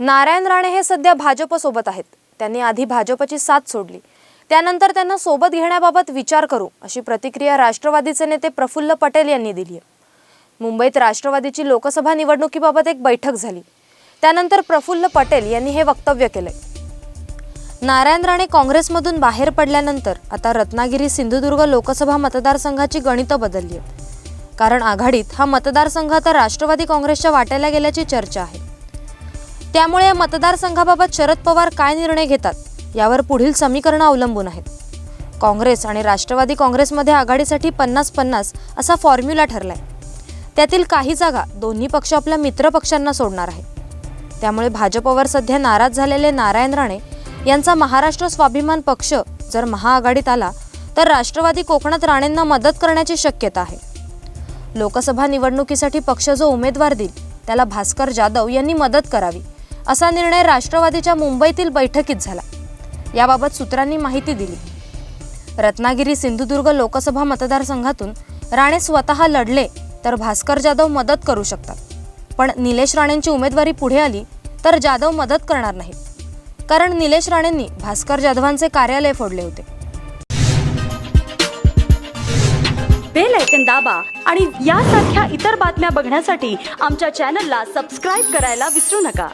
नारायण राणे हे सध्या भाजपसोबत आहेत. त्यांनी आधी भाजपची साथ सोडली. त्यानंतर त्यांना सोबत घेण्याबाबत विचार करू अशी प्रतिक्रिया राष्ट्रवादीचे नेते प्रफुल्ल पटेल यांनी दिली आहे. मुंबईत राष्ट्रवादीची लोकसभा निवडणुकीबाबत एक बैठक झाली. त्यानंतर प्रफुल्ल पटेल यांनी हे वक्तव्य केलंय. नारायण राणे काँग्रेसमधून बाहेर पडल्यानंतर आता रत्नागिरी सिंधुदुर्ग लोकसभा मतदारसंघाची गणितं बदलली आहेत. कारण आघाडीत हा मतदारसंघ आता राष्ट्रवादी काँग्रेसच्या वाट्याला गेल्याची चर्चा आहे. त्यामुळे या मतदारसंघाबाबत शरद पवार काय निर्णय घेतात यावर पुढील समीकरणं अवलंबून आहेत. काँग्रेस आणि राष्ट्रवादी काँग्रेसमध्ये आघाडीसाठी पन्नास पन्नास असा फॉर्म्युला ठरलाय. त्यातील काही जागा दोन्ही पक्ष आपल्या मित्रपक्षांना सोडणार आहे त्यामुळे भाजपवर सध्या नाराज झालेले नारायण राणे यांचा महाराष्ट्र स्वाभिमान पक्ष जर महाआघाडीत आला तर राष्ट्रवादी कोकणात राणेंना मदत करण्याची शक्यता आहे. लोकसभा निवडणुकीसाठी पक्ष जो उमेदवार देईल त्याला भास्कर जाधव यांनी मदत करावी. असा निर्णय राष्ट्रवादीच्या मुंबईतील बैठकीत झाला. याबाबत सूत्रांनी माहिती दिली. रत्नागिरी सिंधुदुर्ग लोकसभा मतदारसंघातून राणे स्वतः लढले तर भास्कर जाधव मदत करू शकतात. पण निलेश राणेंची उमेदवारी पुढे आली तर जाधव मदत करणार नाहीत. कारण निलेश राणेंनी भास्कर जाधवांचे कार्यालय फोडले होते. बेल ऐकन दाबा आणि यासारख्या इतर बातम्या बघण्यासाठी आमच्या चॅनलला सबस्क्राईब करायला विसरू नका.